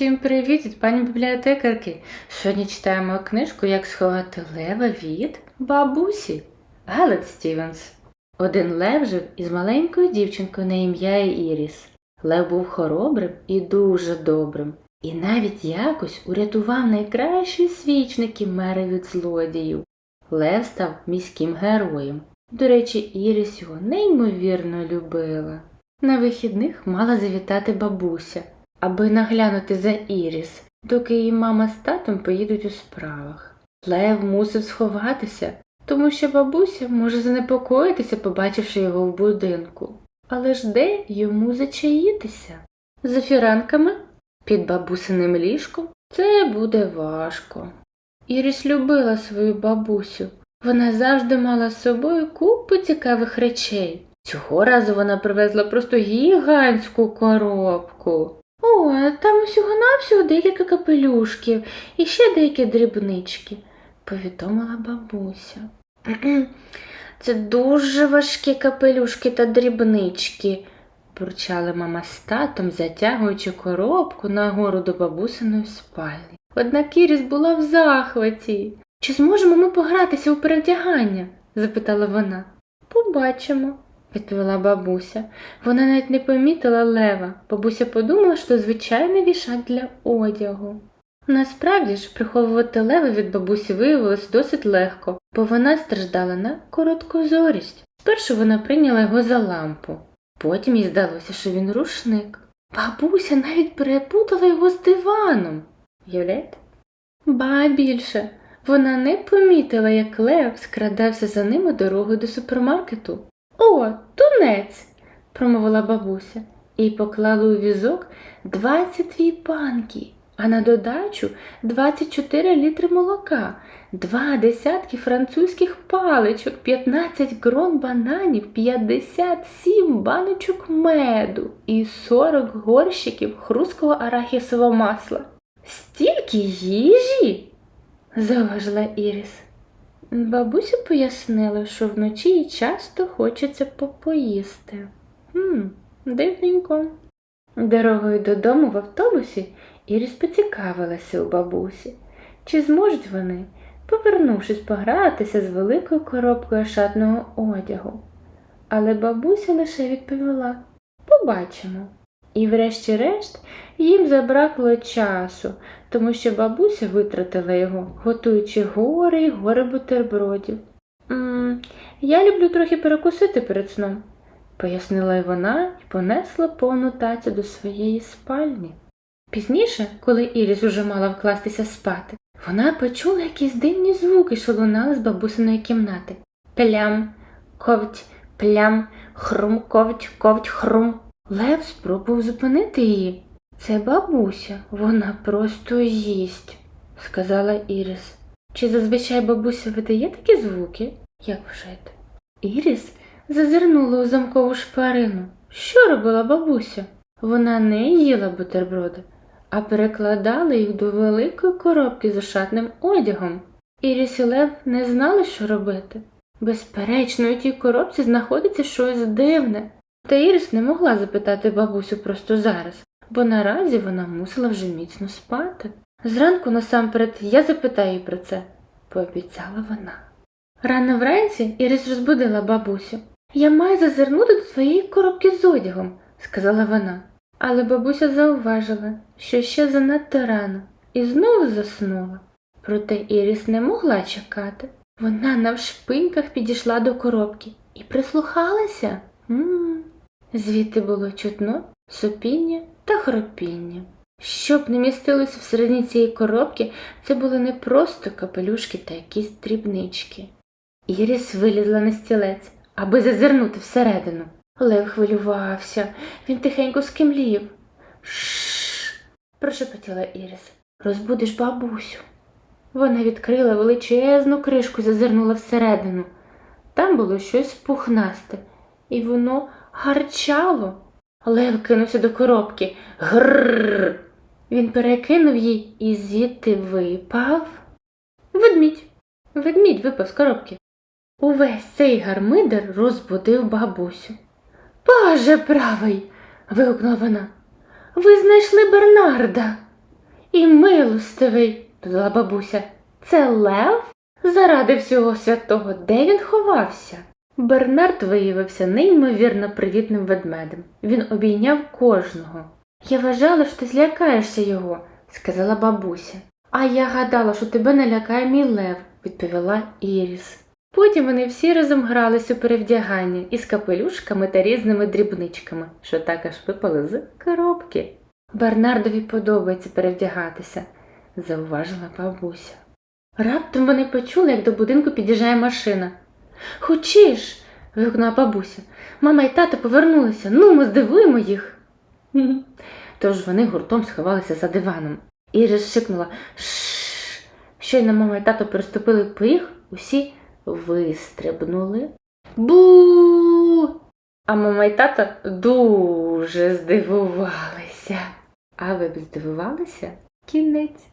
Всім привіт, пані бібліотекарки. Сьогодні читаємо книжку Як сховати лева від бабусі Алек Стівенс. Один лев жив із маленькою дівчинкою на ім'я Іріс. Лев був хоробрим і дуже добрим, і навіть якось урятував найкращі свічники мери від злодіїв. Лев став міським героєм. До речі, Іріс його неймовірно любила. На вихідних мала завітати бабуся, аби наглянути за Іріс, доки її мама з татом поїдуть у справах. Лев мусив сховатися, тому що бабуся може занепокоїтися, побачивши його в будинку. Але ж де йому зачаїтися? За фіранками? Під бабусиним ліжком? Це буде важко. Іріс любила свою бабусю. Вона завжди мала з собою купу цікавих речей. Цього разу вона привезла просто гігантську коробку. Там усього-навсього декілька капелюшків і ще деякі дрібнички, повідомила бабуся. Це дуже важкі капелюшки та дрібнички, бурчала мама з татом, затягуючи коробку нагору до бабусиної спальні. Однак Іріс була в захваті. Чи зможемо ми погратися у перевдягання? запитала вона. Побачимо, відповіла бабуся. Вона навіть не помітила лева. Бабуся подумала, що звичайний вішак для одягу. Насправді ж, приховувати лева від бабусі виявилось досить легко, бо вона страждала на короткозорість. Спершу вона прийняла його за лампу, потім їй здалося, що він рушник. Бабуся навіть перепутала його з диваном. Уявляєте? Ба більше, вона не помітила, як Лев скрадався за ними дорогою до супермаркету. О, тунець, промовила бабуся і поклала у візок 22 банки, а на додачу 24 літри молока, два десятки французьких паличок, 15 грон бананів, 57 баночок меду і 40 горщиків хрусткого арахісового масла. Стільки їжі? зауважила Іріс. Бабуся пояснила, що вночі їй часто хочеться попоїсти. Хм, дивненько. Дорогою додому в автобусі Іріс поцікавилася у бабусі, чи зможуть вони, повернувшись погратися з великою коробкою шатного одягу. Але бабуся лише відповіла Побачимо. І врешті-решт їм забракло часу, тому що бабуся витратила його, готуючи гори й гори бутербродів. «М, Я люблю трохи перекусити перед сном, пояснила й вона і понесла повну тацю до своєї спальні. Пізніше, коли Іріс уже мала вкластися спати, вона почула якісь дивні звуки, що лунали з бабусиної кімнати. Плям, ковть, плям, хрум, ковть, ковть, хрум. Лев спробував зупинити її. Це бабуся, вона просто їсть, сказала Іріс. Чи зазвичай бабуся видає такі звуки? Як вжити? Іріс зазирнула у замкову шпарину. Що робила бабуся? Вона не їла бутерброди, а перекладала їх до великої коробки з ошатним одягом. Іріс і Лев не знали, що робити. Безперечно, у тій коробці знаходиться щось дивне. Та Ірис не могла запитати бабусю просто зараз, бо наразі вона мусила вже міцно спати. Зранку насамперед я запитаю про це, пообіцяла вона. Рано вранці Ірис розбудила бабусю. Я маю зазирнути до твоєї коробки з одягом, сказала вона. Але бабуся зауважила, що ще занадто рано, і знову заснула. Проте Іріс не могла чекати. Вона навшпиньках підійшла до коробки і прислухалася. М-м. Звідти було чутно сопіння та хропіння. Щоб не містилося всередині цієї коробки, це були не просто капелюшки та якісь дрібнички. Іріс вилізла на стілець, аби зазирнути всередину. Лев хвилювався, він тихенько скимлів. Шш, прошепотіла Іріс. Розбудиш бабусю. Вона відкрила величезну кришку зазирнула всередину. Там було щось пухнасте, і воно гарчало. Лев кинувся до коробки. Грррр. Він перекинув її і звідти випав. Ведмідь. Ведмідь випав з коробки. Увесь цей гармидер розбудив бабусю. Боже правий. вигукнула вона. Ви знайшли Бернарда. і милостивий, додала бабуся. Це лев? Заради всього святого, де він ховався? Бернард виявився неймовірно привітним ведмедем. Він обійняв кожного. Я вважала, що ти злякаєшся його, сказала бабуся. А я гадала, що тебе не лякає мій лев, відповіла Іріс. Потім вони всі разом грались у перевдягання із капелюшками та різними дрібничками, що так аж випали з коробки. Бернардові подобається перевдягатися, зауважила бабуся. Раптом вони почули, як до будинку під'їжджає машина. Хочеш. вигукнула бабуся. Мама і тато повернулися. Ну, ми здивуємо їх. Тож вони гуртом сховалися за диваном. Ірис шикнула Шш. Щойно мама і тато переступили поріг, усі вистрибнули. Бу. А мама і тато дуже здивувалися. А ви б здивувалися? Кінець.